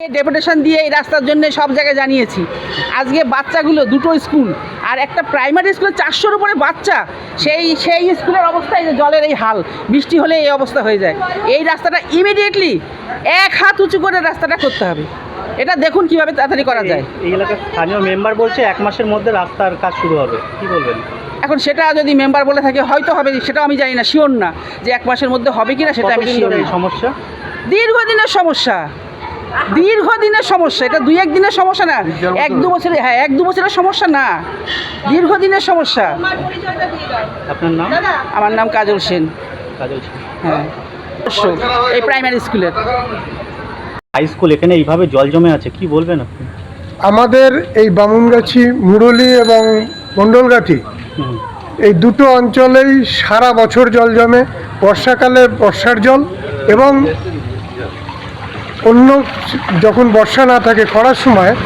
Deputation দিয়ে এই রাস্তার জন্য সব জায়গায় জানিয়েছি। আজকে বাচ্চাগুলো দুটো স্কুল আর একটা প্রাইমারি স্কুলে চারশোর উপরে বাচ্চা। সেই সেই স্কুলের অবস্থায় যে জলের এই হাল বৃষ্টি হলে এই অবস্থা হয়ে যায়। এই রাস্তাটা ইমিডিয়েটলি এক হাত উঁচু করে রাস্তাটা করতে হবে। এটা দেখুন কীভাবে তাড়াতাড়ি করা যায়। এই এলাকার স্থানীয় মেম্বার বলছে এক মাসের মধ্যে রাস্তার কাজ শুরু হবে। কি বলবেন? এখন সেটা যদি মেম্বার বলে থাকে হয়তো হবে সেটাও আমি জানি না শিওর না যে এক মাসের মধ্যে হবে কিনা সেটা আমি শিওর সমস্যা? দীর্ঘদিনের সমস্যা। দীর্ঘদিনের সমস্যা এটা দুই একদিনের সমস্যা না এক দু বছরের হ্যাঁ এক দু বছরের সমস্যা না দীর্ঘদিনের সমস্যা। আপনার নাম? আমার নাম কাজল সেন। কাজল সিং। হ্যাঁ। অবশ্য, এই প্রাইমারি স্কুলের হাই স্কুল এখানে এইভাবে জল জমে আছে কি বলবেন আপনি? আমাদের এই বামুনগাছি মুরলী এবং মণ্ডলগাছি হুম। এই দুটো অঞ্চলেই সারা বছর জল জমে বর্ষাকালে বর্ষার জল এবং অন্য যখন বর্ষা না থাকে খরার সময়,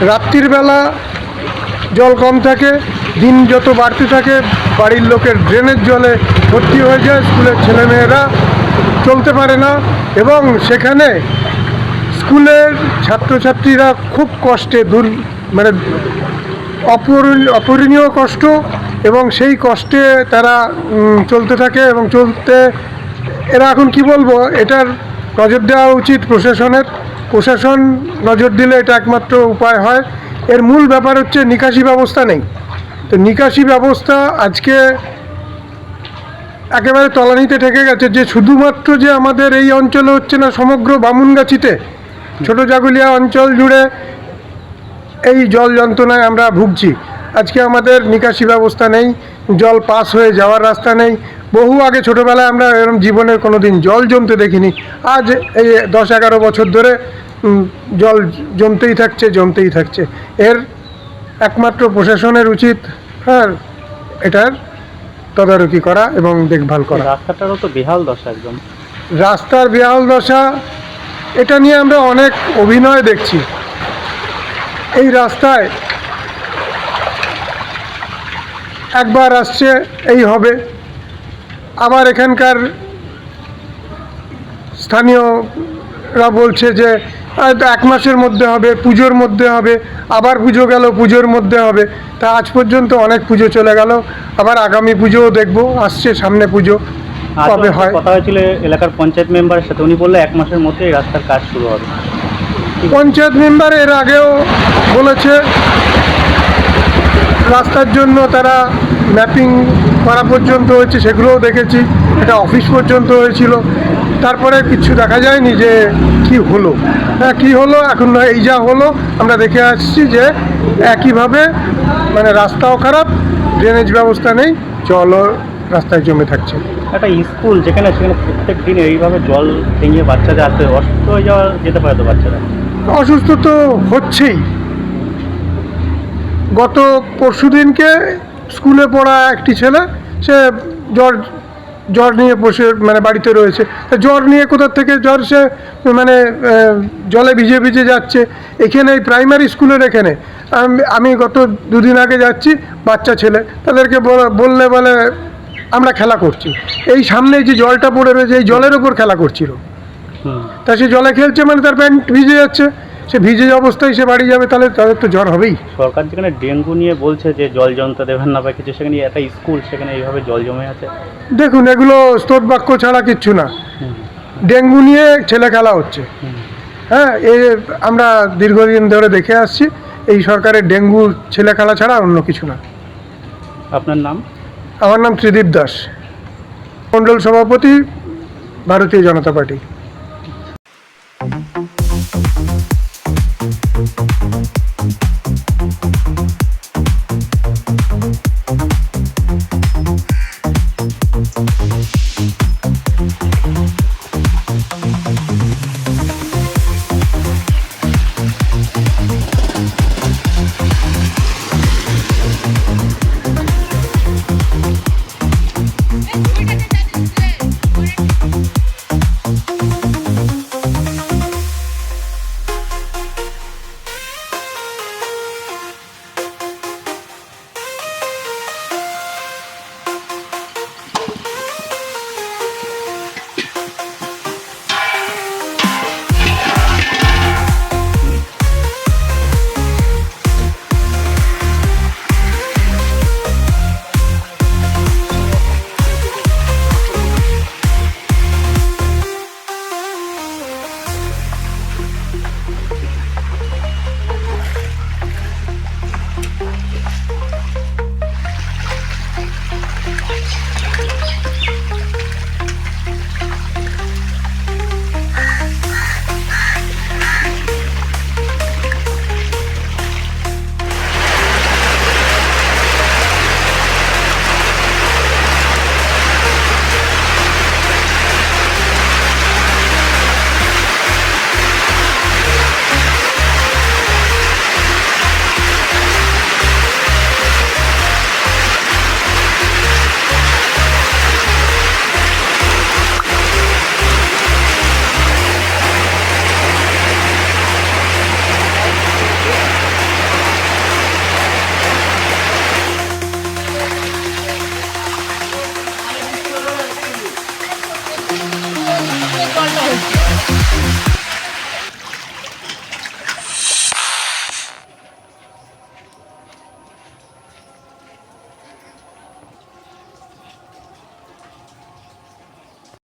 রাত্রির বেলা জল কম থাকে, দিন যত বাড়তে থাকে, বাড়ির লোকের ড্রেনের জলে ভর্তি হয়ে যায়, স্কুলের ছেলেমেয়েরা চলতে পারে না এবং সেখানে স্কুলের ছাত্রছাত্রীরা খুব কষ্টে দূর মানে অপূরণ- অপূরণীয় কষ্ট এবং সেই কষ্টে তারা চলতে থাকে এবং চলতে, এরা এখন কি বলব, এটার নজর দেওয়া উচিত প্রশাসনের। প্রশাসন নজর দিলে এটা একমাত্র উপায় হয়। এর মূল ব্যাপার হচ্ছে নিকাশি ব্যবস্থা নেই। তো নিকাশি ব্যবস্থা আজকে একেবারে তলানিতে ঠেকে গেছে যে শুধুমাত্র যে আমাদের এই অঞ্চলে হচ্ছে না সমগ্র বামুনগাছিতে, ছোট জাগুলিয়া অঞ্চল জুড়ে এই জল যন্ত্রণায় আমরা ভুগছি। আজকে আমাদের নিকাশি ব্যবস্থা নেই, জল পাস হয়ে যাওয়ার রাস্তা নেই বহু আগে ছোটোবেলায় আমরা এরকম জীবনে কোনো দিন জল জমতে দেখিনি। আজ এই দশ এগারো বছর ধরে জল জমতেই থাকছে জমতেই থাকছে। এর একমাত্র প্রশাসনের উচিত হ্যাঁ এটার তদারকি করা এবং দেখভাল করা। রাস্তাটারও তো বেহাল দশা একদম। রাস্তার বেহাল দশা এটা নিয়ে আমরা অনেক অভিনয় দেখছি। এই রাস্তায় একবার আসছে এই হবে। আবার এখানকার স্থানীয়রা বলছে যে এক মাসের মধ্যে হবে পুজোর মধ্যে হবে আবার পুজো গেল পুজোর মধ্যে হবে। তা আজ পর্যন্ত অনেক পুজো চলে গেল। আবার আগামী পুজোও দেখব আসছে সামনে পুজো কবে হয়? কথা হয়েছিল এলাকার পঞ্চায়েত মেম্বারের সাথে উনি বললে এক মাসের মধ্যে এই রাস্তার কাজ শুরু হবে। পঞ্চায়েত মেম্বার এর আগেও বলেছে রাস্তার জন্য তারা ম্যাপিং করা পর্যন্ত হয়েছে সেগুলোও দেখেছি। এটা অফিস পর্যন্ত হয়েছিল। তারপরে কিছু দেখা যায়নি যে কি হলো। হ্যাঁ কী হলো? এখন এই যা হলো আমরা দেখে আসছি যে একইভাবে মানে রাস্তাও খারাপ ড্রেনেজ ব্যবস্থা নেই জলও রাস্তায় জমে থাকছে। একটা স্কুল যেখানে সেখানে প্রত্যেক দিন এইভাবে জল ভেঙে বাচ্চাদের আসতে অসুস্থ হয়ে যাওয়া যেতে পারে তো বাচ্চারা? অসুস্থ তো হচ্ছেই। গত পরশু দিনকে স্কুলে পড়া একটি ছেলে সে জ্বর জ্বর নিয়ে বসে মানে বাড়িতে রয়েছে। তা জ্বর নিয়ে কোথার থেকে জ্বর সে মানে জলে ভিজে ভিজে যাচ্ছে। এখানে এই প্রাইমারি স্কুলের এখানে। আমি- গত দুদিন আগে যাচ্ছি বাচ্চা ছেলে। তাদেরকে বলা- বললে বলে আমরা খেলা করছি। এই সামনে যে জলটা পড়ে রয়েছে এই জলের ওপর খেলা করছিল। তা সে জলে খেলছে মানে তার প্যান্ট ভিজে যাচ্ছে। সে ভিজে অবস্থায় সে বাড়ি যাবে তাহলে তাদের তো জ্বর হবেই। সরকার যেখানে ডেঙ্গু নিয়ে বলছে যে জল জমতে দেবেন না বা কিছু সেখানে একটা স্কুল সেখানে এইভাবে জল জমে আছে। দেখুন এগুলো স্তোত বাক্য ছাড়া কিচ্ছু না। ডেঙ্গু নিয়ে ছেলে খেলা হচ্ছে। হ্যাঁ এ আমরা দীর্ঘদিন ধরে দেখে আসছি এই সরকারের ডেঙ্গু ছেলে খেলা ছাড়া অন্য কিছু না। আপনার নাম? আমার নাম ত্রিদীপ দাস। মণ্ডল সভাপতি ভারতীয় জনতা পার্টি। On peut.